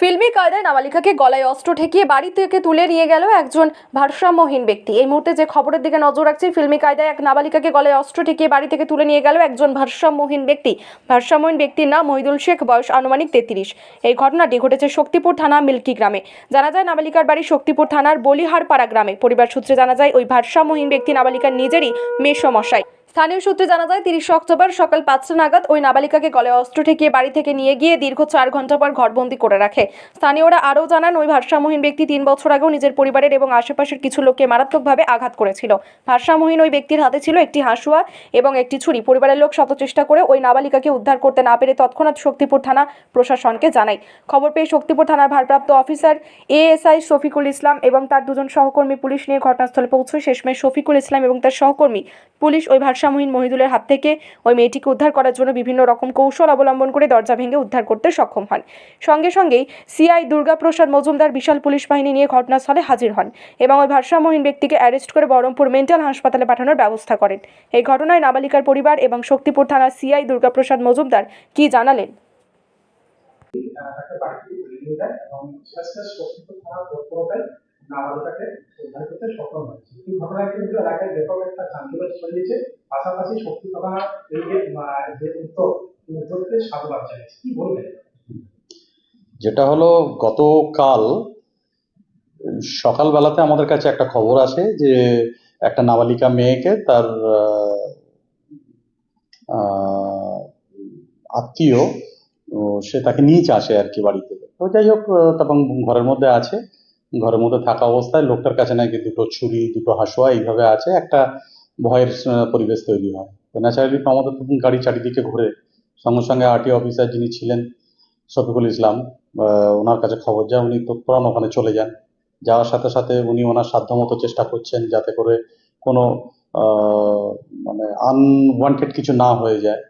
ফিল্মি কায়দায় নাবালিকাকে গলায় অস্ত্র ঠেকিয়ে বাড়ি থেকে তুলে নিয়ে গেল একজন ভারসাম্যহীন ব্যক্তি। এই মুহূর্তে যে খবরের দিকে নজর রাখছি, ফিল্মি কায়দায় এক নাবালিকাকে গলায় অস্ত্র ঠেকিয়ে বাড়ি থেকে তুলে নিয়ে গেল একজন ভারসাম্যহীন ব্যক্তি। ভারসাম্যহীন ব্যক্তির নাম মহিদুল শেখ, বয়স আনুমানিক তেত্রিশ। এই ঘটনাটি ঘটেছে শক্তিপুর থানা মিল্কি গ্রামে। জানা যায়, নাবালিকার বাড়ি শক্তিপুর থানার বলিহারপাড়া গ্রামে। পরিবার সূত্রে জানা যায়, ওই ভারসাম্যহীন ব্যক্তি নাবালিকার নিজেরই মেসমশাই। স্থানীয় সূত্রে জানা যায়, তিরিশে অক্টোবর সকাল পাঁচটা নাগাদ ওই নাবালিকাকে গলে অস্ত্র ঠেকিয়ে বাড়ি থেকে নিয়ে গিয়ে দীর্ঘ চার ঘণ্টা পর ঘরবন্দি করে রাখে। স্থানীয়রা আরও জানান, ওই ভারসাম্যহীন ব্যক্তি তিন বছর আগেও নিজের পরিবারের এবং আশেপাশের কিছু লোককে মারাত্মকভাবে আঘাত করেছিল। ভারসাম্যহীন ওই ব্যক্তির হাতে ছিল একটি হাঁসুয়া এবং একটি ছুরি। পরিবারের লোক শত চেষ্টা করে ওই নাবালিকাকে উদ্ধার করতে না পেরে তৎক্ষণাৎ শক্তিপুর থানা প্রশাসনকে জানায়। খবর পেয়ে শক্তিপুর থানার ভারপ্রাপ্ত অফিসার এএসআই শফিকুল ইসলাম এবং তার দুজন সহকর্মী পুলিশ নিয়ে ঘটনাস্থলে পৌঁছয়। শেষমেশ শফিকুল ইসলাম এবং তার সহকর্মী পুলিশ ওই ভারসাম্যহীন মহিদুলের হাত থেকে ওই মেয়েটিকে উদ্ধার করার জন্য বিভিন্ন রকম কৌশল অবলম্বন করে দরজা ভেঙে উদ্ধার করতে সক্ষম হন। সঙ্গে সঙ্গেই সিআই দুর্গাপ্রসাদ মজুমদার বিশাল পুলিশ বাহিনী নিয়ে ঘটনাস্থলে হাজির হন এবং ওই ভারসাম্যহীন ব্যক্তিকে অ্যারেস্ট করে বহরমপুর মেন্টাল হাসপাতালে পাঠানোর ব্যবস্থা করেন। এই ঘটনায় নাবালিকার পরিবার এবং শক্তিপুর থানার সিআই দুর্গাপ্রসাদ মজুমদার কি জানালেন? নাবালিকাকে উদ্ধার করতে সক্ষম হয়েছে। এই ঘটনায় কিন্তু এলাকায় ব্যাপক একটা চাঞ্চল্য ছড়িয়েছে। পাশাপাশি শক্তি এই যে সাধুবাদ জানিয়েছে। কি বলবেন যেটা হলো, গতকাল সকালবেলাতে আমাদের কাছে একটা খবর আসে যে একটা নাবালিকা মেয়েকে তার আত্মীয় সে তাকে নিয়ে আসে আর কি বাড়িতে। তো যাই হোক তখন ঘরের মধ্যে আছে। ঘরের মধ্যে থাকা অবস্থায় লোকটার কাছে নাকি দুটো ছুরি, দুটো হাসুয়া এইভাবে আছে। একটা ভয়ের পরিবেশ তৈরি হয়। তো ন্যাচারালি আমাদের তখন গাড়ি চারিদিকে ঘুরে। সঙ্গে সঙ্গে আরটি অফিসার যিনি ছিলেন, শফিকুল ইসলাম ওনার কাছে খবর যায়। উনি তৎক্ষণাৎ ওখানে চলে যান। যাওয়ার সাথে সাথে উনি ওনার সাধ্যমতো চেষ্টা করছেন যাতে করে কোনো মানে আনওয়ান্টেড কিছু না হয়ে যায়।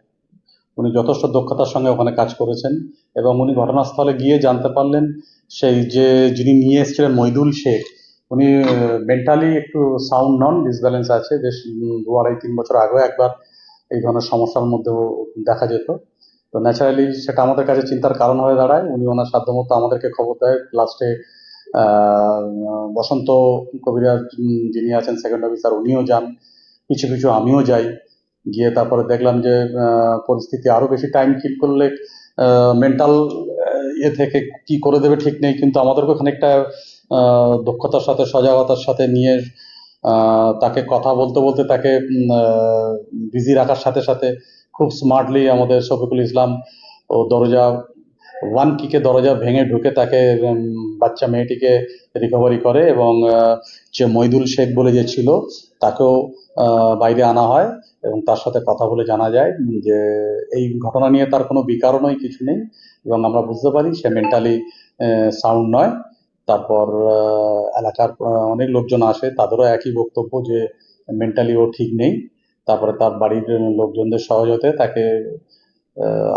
উনি যথেষ্ট দক্ষতার সঙ্গে ওখানে কাজ করেছেন এবং উনি ঘটনাস্থলে গিয়ে জানতে পারলেন, সেই যে যিনি নিয়ে এসেছিলেন মইদুল শেখ উনি মেন্টালি একটু সাউন্ড নন ডিসব্যালেন্স আছে, বেশ দু আড়াই, তিন বছর আগেও একবার এই ধরনের সমস্যার মধ্যেও দেখা যেত। তো ন্যাচারালি সেটা আমাদের কাছে চিন্তার কারণ হয়ে দাঁড়ায়। উনি ওনার সাধ্যমতো আমাদেরকে খবর দেয়। লাস্টে বসন্ত কবিরাজ যিনি আছেন সেকেন্ড অফিসার উনিও যান। কিছু কিছু আমিও যাই। গিয়ে তারপরে দেখলাম যে পরিস্থিতি আরও বেশি টাইম কিল করলে মেন্টাল ইয়ে থেকে কি করে দেবে ঠিক নেই। কিন্তু আমাদেরকে খানিকটা দক্ষতার সাথে, সজাগতার সাথে নিয়ে তাকে কথা বলতে বলতে তাকে বিজি রাখার সাথে সাথে খুব স্মার্টলি আমাদের শফিকুল ইসলাম ও দরজা ওয়ান কিকে দরজা ভেঙে ঢুকে তাকে বাচ্চা মেয়েটিকে রিকভারি করে এবং যে মইদুল শেখ বলে যে ছিল, তাকেও বাইরে আনা হয় এবং তার সাথে কথা বলে জানা যায় যে এই ঘটনা নিয়ে তার কোনো বিকারণই কিছু নেই এবং আমরা বুঝতে পারি সে মেন্টালি সাউন্ড নয়। তারপর এলাকার অনেক লোকজন আসে, তাদেরও একই বক্তব্য যে মেন্টালি ও ঠিক নেই। তারপরে তার বাড়ির লোকজনদের সহজতে তাকে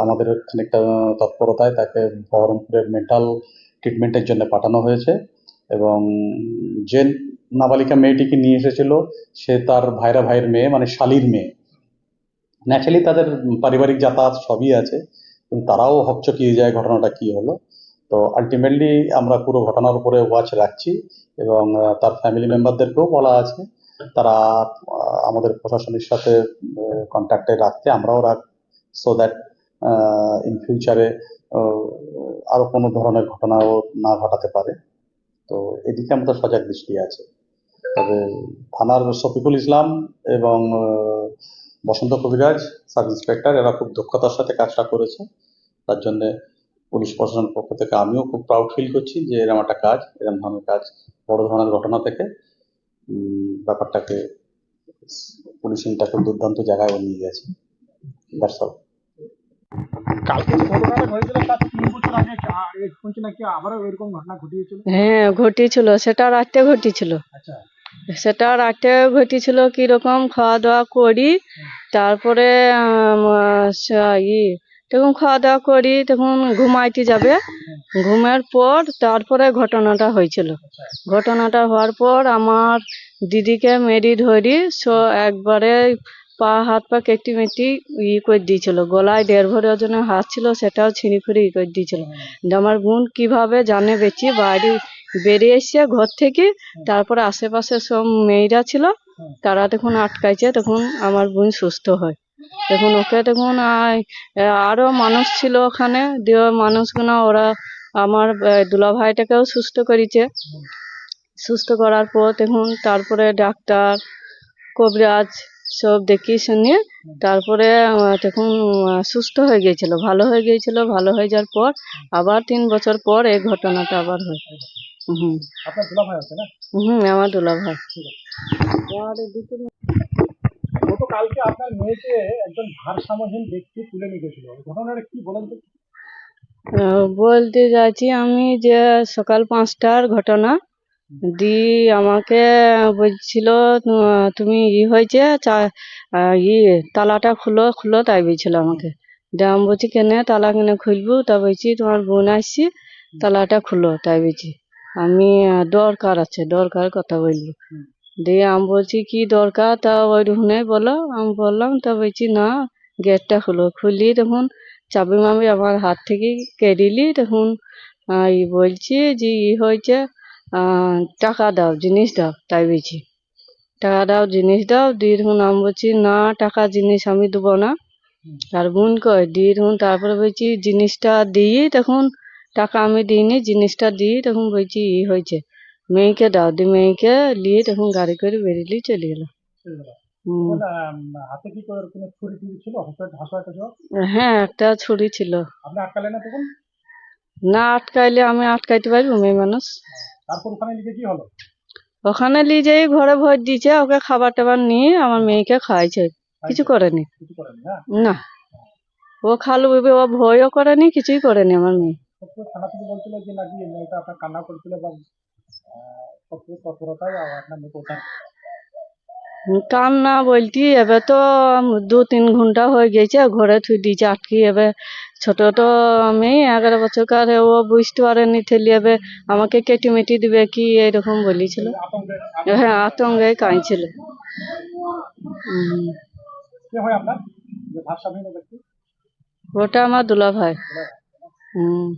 আমাদের খানিকটা তৎপরতায় তাকে বহরমপুরের মেন্টাল ট্রিটমেন্টের জন্য পাঠানো হয়েছে এবং যে নাবালিকা মেয়েটিকে নিয়ে এসেছিল, সে তার ভাইরা ভাইয়ের মেয়ে মানে শালির মেয়ে। ন্যাচারালি তাদের পারিবারিক যাতায়াত সবই আছে, কিন্তু তারাও হকচকিয়ে যায় ঘটনাটা কি হলো। তো আলটিমেটলি আমরা পুরো ঘটনার উপরে ওয়াচ রাখছি এবং তার ফ্যামিলি মেম্বারদেরকেও বলা আছে। তারা আমাদের প্রশাসনের সাথে কন্ট্যাক্টে রাখতে আমরাও রাখ সো দ্যাট ইন ফিউচারে আরও কোনো ধরনের ঘটনাও না ঘটাতে পারে। তো এদিকে আমাদের সজাগ দৃষ্টি আছে। তবে থানার শফিকুল ইসলাম এবং বসন্ত কবিরাজ সাব ইন্সপেক্টর এরা খুব দক্ষতার সাথে কাজটা করেছে। তার জন্য পুলিশ প্রশাসনের পক্ষ থেকে আমিও খুব প্রাউড ফিল করছি যে এরকম একটা কাজ এরকম ধরনের কাজ বড় ধরনের ঘটনা থেকে ব্যাপারটাকে পুলিশিংটাকে দুর্দান্ত জায়গায় ও নিয়ে গেছে দ্যাটস অল ঘটিয়েছিল? হ্যাঁ ঘটেছিল সেটা রাতে ঘটেছিল। আচ্ছা। সেটা রাতে ঘটেছিল কীরকম খাওয়া দাওয়া করি তারপরে ই তখন খাওয়া দাওয়া করি, তখন ঘুমাইতে যাবে। ঘুমের পর তারপরে ঘটনাটা হয়েছিল। ঘটনাটা হওয়ার পর আমার দিদিকে মেরি ধরি, সো একবারে পা, হাত পা কেটে মেটি ই করে দিয়েছিল। গলায় দেড় ভরি ওজনের হাত ছিল, সেটাও ছিঁড়ি ফুড়ি ই করে দিয়েছিল। দিয়ে আমার বোন কীভাবে জানে বেঁচে, বাড়ি বেরিয়ে এসছে ঘর থেকে তারপরে আশেপাশে সব মেয়েরা ছিল, তারা তখন আটকাইছে, তখন আমার বোন সুস্থ হয়। তখন ওকে তখন আই- আরও মানুষ ছিল ওখানে। দিয়ে মানুষগুলো ওরা আমার দুলা ভাইটাকেও সুস্থ করেছে সুস্থ করার পর তখন তারপরে ডাক্তার কবিরাজ সব দেখিয়ে শুনিয়ে তারপরে তখন সুস্থ হয়ে গিয়েছিল ভালো হয়ে গিয়েছিল। ভালো হয়ে যাওয়ার পর আবার তিন বছর পর এই ঘটনাটা আবার হয়। হুম। হুম আমার দুলা ভাই গতকালকে আপনার মেয়েকে একজন ভারসাম্যহীন ব্যক্তি তুলে নিয়ে গেছিল। ঘটনাটা কি বলেন তো? বলতে যাচ্ছি আমি যে সকাল পাঁচটার ঘটনা। দি আমাকে বলছিল তুমি ই হয়েছে ই তালাটা খুলো খুলো তাই বলছিল আমাকে। দিয়ে আমি বলছি কেনে তালা কেনে খুলবো? তা বলছি তোমার বোন আসছি তালাটা খুলো তাই বলছি। আমি দরকার আছে দরকার কথা বলব। দিয়ে আমি বলছি, কি দরকার? তা ওই রুহনে বলো আমি বললাম, তা বলছি, না, গেটটা খুলো খুলি তখন, চাবি মামি আমার হাত থেকে কেড়িলি তখন ই বলছি যে, ই হয়েছে টাকা দাও, জিনিস দাও, তাই বলছি। টাকা দাও, জিনিস দাও, দিয়ে তখন আমি বলছি, না, টাকা, জিনিস আমি দেবো না। আর বোন কয়, দিয়ে তখন তারপরে বলছি, জিনিসটা দিয়ে তখন, টাকা আমি দিইনি, জিনিসটা দিয়ে তখন বলছি, ই হয়েছে। মেয়েকে দাও দিয়ে মেয়েকে নিয়ে তখন গাড়ি করে বেরিয়ে চলে গেল হ্যাঁ একটা ছুরি ছিল না আটকাইলে আমি আটকাইতে পারব মেয়ে মানুষ ওখানে নিয়ে যেয়ে ঘরে ভর দিয়েছে ওকে খাবার টাবার নিয়ে আমার মেয়েকে খাওয়াইছে কিছু করেনি না ও খালু বিবে ও ভয়ও করেনি কিছুই করেনি আমার মেয়ে কান্না বলতি এবার তো দু তিন ঘণ্টা হয়ে গেছে ঘরে থুই দিয়েছে আটকি। এবার ছোট তো মেয়ে এগারো বছরকার ও বুঝতে পারেনি ঠেলি। এবার আমাকে কেটে মেটি দিবে কি এরকম বলেছিল। হ্যাঁ আতঙ্কে কাঁদছিল। ওটা আমার দুলা ভাই হুম।